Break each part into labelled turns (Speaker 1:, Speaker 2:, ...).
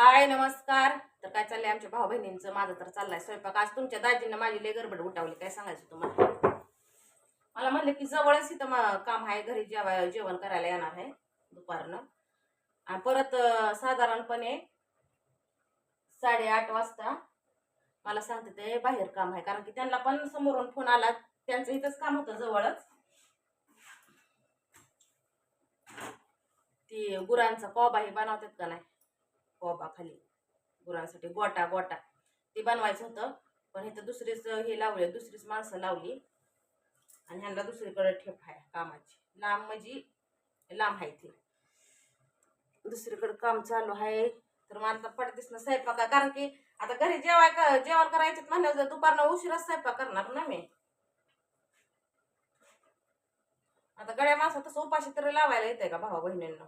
Speaker 1: हाय नमस्कार. तर काय चाललंय आमच्या भाऊ बहिणींचं माझं तर चाललंय स्वयंपाक. आज तुमच्या दाजीनं माझी लय गडबड उठावली. काय सांगायचं तुम्हाला? मला म्हणलं की जवळच इथं काम आहे. घरी जेवा जेवण करायला येणार आहे दुपारनं. आणि परत साधारणपणे साडेआठ वाजता मला सांगते ते बाहेर काम आहे. कारण की त्यांना पण समोरून फोन आला. त्यांचं इथंच काम होतं जवळच. ती गुरांचा कॉब आहे बनवतात का नाही? कोबा खाली गुरांसाठी गोटा गोटा. ते बनवायचं होतं. पण इथं दुसरीच हे लावले दुसरीच माणसं लावली. आणि ह्यांना दुसरीकडे ठेप आहे कामाची. लांब म्हणजे लांब आहे ती. दुसरीकडे काम चालू आहे. तर मला आता पडतेच ना स्वयंपाक कारण की आता घरी जेवाय का जेवण करायचं म्हणल्यावर दुपारनं उशिराच स्वयंपाक करणार ना मी. आता गड्या माणसं तसं उपाशी तरी लावायला येते का भावा बहिणींना?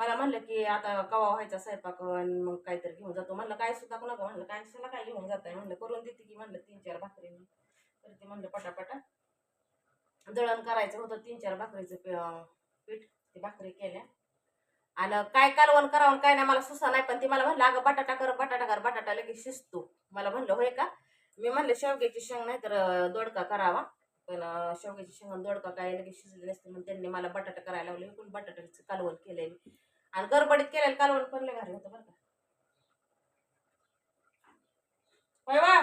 Speaker 1: मला म्हणलं की आता कवा व्हायचा स्वयंपाक मग काहीतरी घेऊन जातो. म्हणलं काय सुद्धा नको म्हणलं काय कशाला काय घेऊन जाताय? म्हणलं करून देते की. म्हणलं तीन चार भाकरी. तर ते म्हणलं पटापटा. दळण करायचं होतं तीन चार भाकरीचं पी- पीठ ते भाकरी केल्या. आणि काय कालवण करावं काय नाही मला सुसा नाही पण ती मला म्हणलं अगं बटाटा कर बटाटा कर. बटाटा लगेच शिजतो. मला म्हणलं होय का? मी म्हणलं शेवग्याची शेंग नाही तर दोडका करावा. पण शेवग्याची शेंग दोडका काय लगेच शिजली नसते. म्हणून त्यांनी मला बटाटा करायला लावले. पण बटाट्याचं कालवण केलंय मी. आणि गडबडीत केलेलं कालवण पण लय भारी होतं बरं का? वा.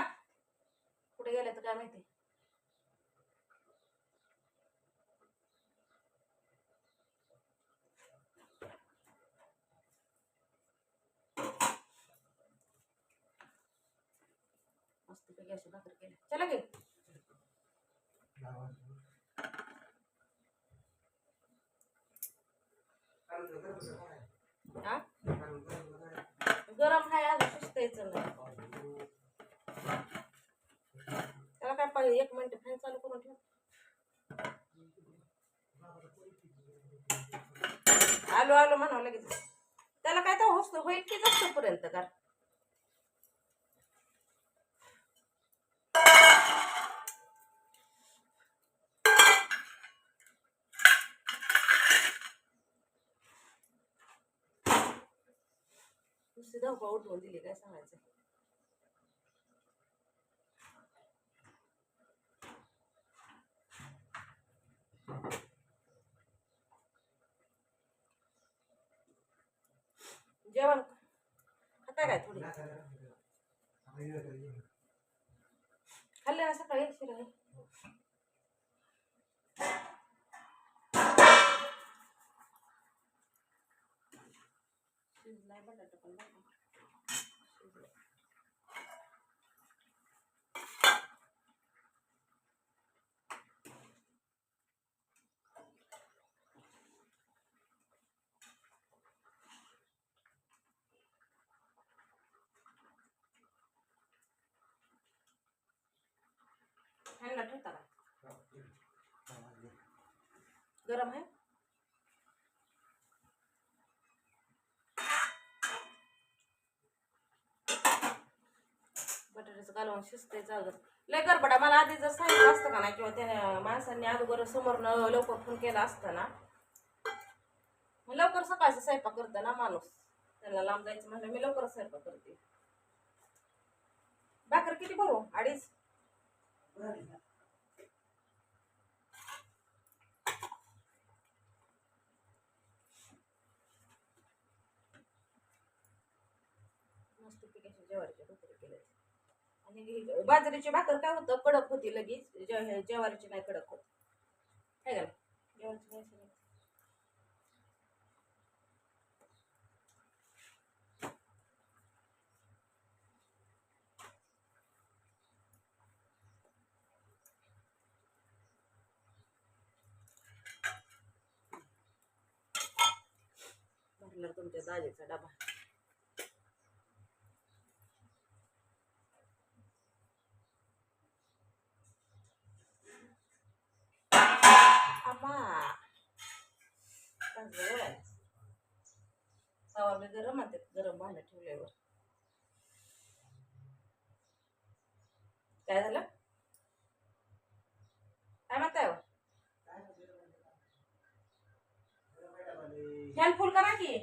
Speaker 1: कुठे गेले तर काय माहिती? मस्त पैकी अशी भाकर केली. चला गे हा? गरम आहे अजून शिजतायचं नाही. त्याला काय पाहिजे एक मिनिट फॅन चालू करून ठेव. आलो आलो म्हणावं लगेच. त्याला काय तर होस्त होईल की जास्त पर्यंत कर नुसती धावपळ उठवून दिली काय सांगायचं जेवण खाता काय थोडी? खाल्ले असं सकाळी शिरा शिजलाय बटाटा पण बरं का. शिजलाय. ह्यांना ठेवता का गरम आहे बटाट्याचं कालवण शिजतंय चालत लय गरबडा मला आधी जर सांगितलं असतं का नाही किंवा त्या माणसांनी अगोदर समोरनं लवकर फोन केला असता ना लवकर सकाळचा स्वयंपाक करतो ना माणूस. त्याला लांब जायचं म्हणलं मी लवकर स्वयंपाक करते. भाकर किती भरू? अडीच मस्त पिकाची ज्वारीची भाकरी केल्या बाजरीची भाकर काय होतं? कडक होती लगेच. जे- ज्वारीची नाही कडक होत. काय का ज्वारीची नाही. तुमच्या दाजेचा डबा. चांगले गरम आतात गरम व्हायला ठेवल्यावर. काय झालं? काय म्हणताय हो? हेल्पफुल करा की.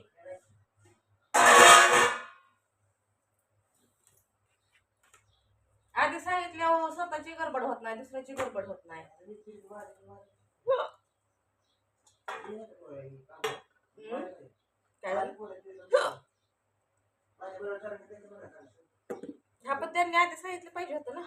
Speaker 1: आधी सांगितल्यावर हो, स्वतःची गडबड होत नाही दुसऱ्याची गडबड होत नाही. काय हा पण त्यांनी आधी सांगितलं पाहिजे होतं ना.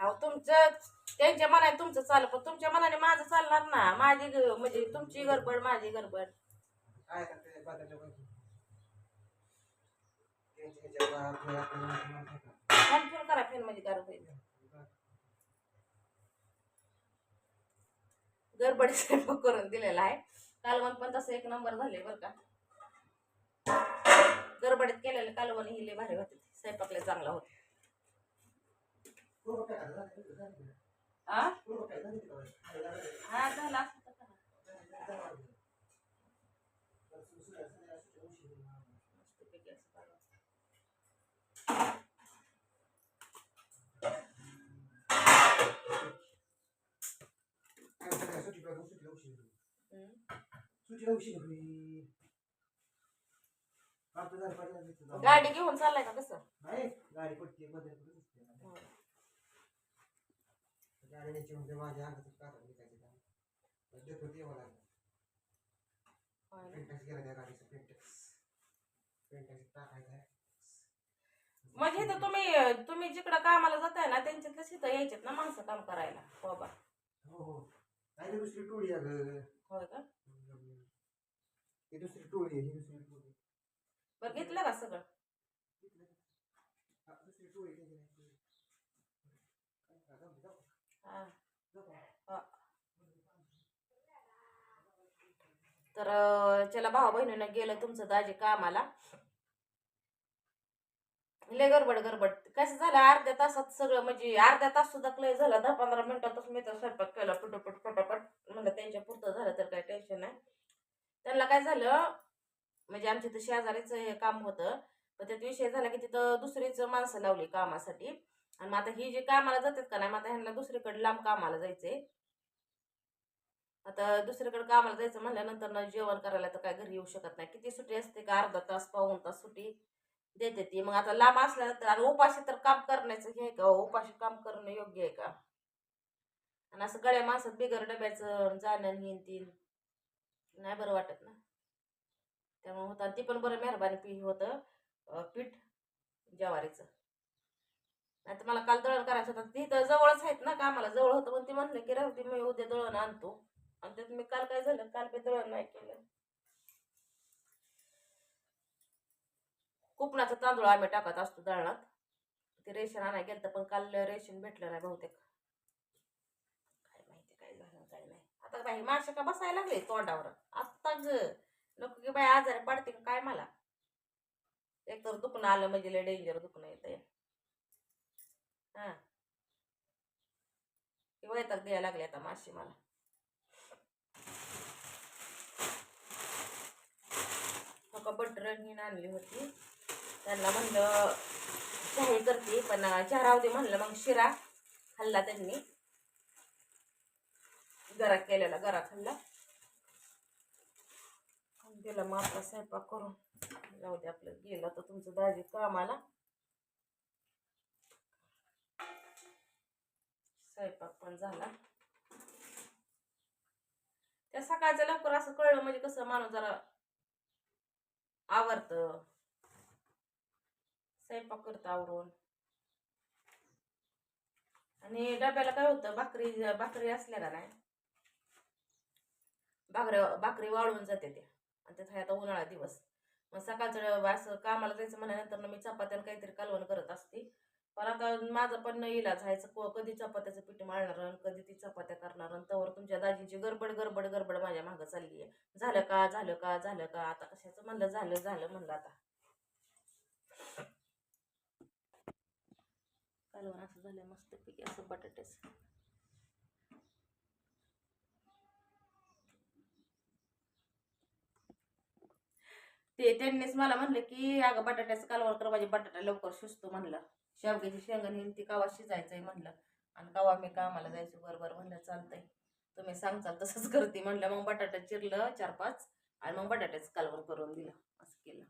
Speaker 1: अहो तुमचं त्यांच्या मनाने तुमचं चाललं पण तुमच्या मनाने माझं चालणार ना. माझी म्हणजे तुमची गडबड माझी गडबड. फॅन करा फॅनमध्ये गार गडबडी स्वयंपाक करून दिलेला आहे. कालवण पण तसं एक नंबर झाले बरं का. गडबडीत केलेलं कालवण ही लय भारी होते. स्वयंपाकला चांगला होता. हा झाला. असं तर करा. मस्तपैकी असं करा. हम्म. गाडी घेऊन चाललाय का कसं?
Speaker 2: गाडी पडते बदल
Speaker 1: हम्म.
Speaker 2: गाडी म्हणजे माझ्या अंगाचं काढून निघायचं काम देखो ते मला
Speaker 1: होय. ना.
Speaker 2: पेंटॅक्स गेला त्या गाडीचं पेंटॅक्स पेंटॅक्स टाकायचं आहे.
Speaker 1: म्हणजे इथं तुम्ही तुम्ही जिकडं कामाला जाताय ना त्यांच्यातलं इथं यायच्यात ना माणसं काम करायला. बाबा
Speaker 2: हो हो. नाही ती दुसरी टोळी आहे गं.
Speaker 1: होय का
Speaker 2: ही दुसरी टोळी आहे ही दुसरी टोळी
Speaker 1: बरं घेतलं का सगळं
Speaker 2: हा, दुसरी टोळी आहे, ही टोळी. काय करा, जाऊ, जाऊ,
Speaker 1: हा
Speaker 2: जाऊ.
Speaker 1: हा. तर अं, चला भाऊ बहिणीनं गेलं तुमचं दाजी कामाला लय गडबड गडबड. कसं झालं अर्ध्या तासात सगळं म्हणजे अर्ध्या तास सुद्धा लय झाला दहा पंधरा मिनिटातच मी तर स्वयंपाक केला पटपट पटापट. म्हणलं त्यांच्या पुरतं झालं तर काही टेन्शन नाही. त्यांना काय झालं म्हणजे आमच्या इथं शेजारीचं हे काम होतं पण त्यात विषय झाला की तिथं दुसरीच माणसं लावली कामासाठी. आणि मग आता ही जी कामाला जातात का नाही मग आता ह्यांना दुसरीकडे लांब कामाला जायचंय. आता दुसरीकडे कामाला जायचं म्हणल्यानंतर ना जेवण करायला तर काय घरी येऊ शकत नाही. किती सुट्टी असते का? अर्धा तास पाऊन तास सुट्टी. देते ती. मग आता लांब असल्यानंतर आणि उपाशी तर काम करण्याचं हे का हो? उपाशी काम करणं योग्य आहे का? आणि असं गळ्या माणसात बिगर डब्याचं जाणं हिन तीन नाही बरं वाटत ना. त्यामुळे होतं. ती पण बरं मेहरबानी पी होतं पीठ ज्वारीचं. नाही तर मला काल दळण करायचं होतं. ती तर जवळच आहेत ना कामाला. जवळ होतं पण ती म्हणलं की राहू ती मी उद्या दळण आणतो. आणि त्यात मी काल काय झालं? काल मी दळण नाही केलं. कोकणाचा तांदूळ आम्ही टाकत असतो दळणात. ते रेशन आणायला गेलं तर पण काल रेशन भेटलं नाही बहुतेक. काय माहिती काय झालं काय नाही. आता बाई माशा का बसायला लागले तोंडावर? आत्ता ग. नको की बाई आजारी पडते का काय मला? एक तर दुखणं आलं म्हणजे लय डेंजर दुखणं येतं हा. ते वैताग द्यायला लागले आता माशी मला. हो का बटर आणली होती. त्यांना म्हणलं चहा करते पण चहा राहू दे म्हणलं. मग शिरा खाल्ला त्यांनी. गरा केलेला गरा खाल्ला. त्याला मग आपला स्वयंपाक करून. जाऊ दे आपलं गेलं तर तुमचं दाजी कामाला. स्वयंपाक पण झाला. त्या सकाळचं लवकर असं कळलं म्हणजे कसं माणूस जरा आवडतं स्वयंपाक करतो आवरून. आणि डब्याला काय होतं भाकरी भाकरी असल्या का नाही भाकरी भाकरी वाळून जाते त्या. आणि त्यात आता उन्हाळा दिवस. मग सकाळचं असं कामाला जायचं म्हणल्यानंतर मी चपात्यानं काहीतरी कालवण करत असते. पण आता माझं पण इलाज आहे कधी चपात्याचं पीठ माळणार आणि कधी ती चपात्या करणार आणि तवर तुमच्या दाजींची गडबड गडबड गडबड माझ्या मागं चालली आहे. झालं का झालं का झालं का आता कशाचं म्हणलं झालं झालं म्हणलं आता. कालवण असं झालं मस्तपैकी असं बटाट्याच. ते त्यांनीच मला म्हणलं की अगं बटाट्याचं कालवण कर माझी बटाटा लवकर शिजतो म्हणलं. शेवग्याची शेंगा हे ती शिजायचं शिजायचंय म्हणलं. आणि कावा मी कामाला जायचं बरोबर म्हणलं चालतंय. तुम्ही सांगचाल तसंच करते म्हणलं. मग बटाटा चिरलं चार पाच आणि मग बटाट्याचं कालवण करून दिलं. असं केलं.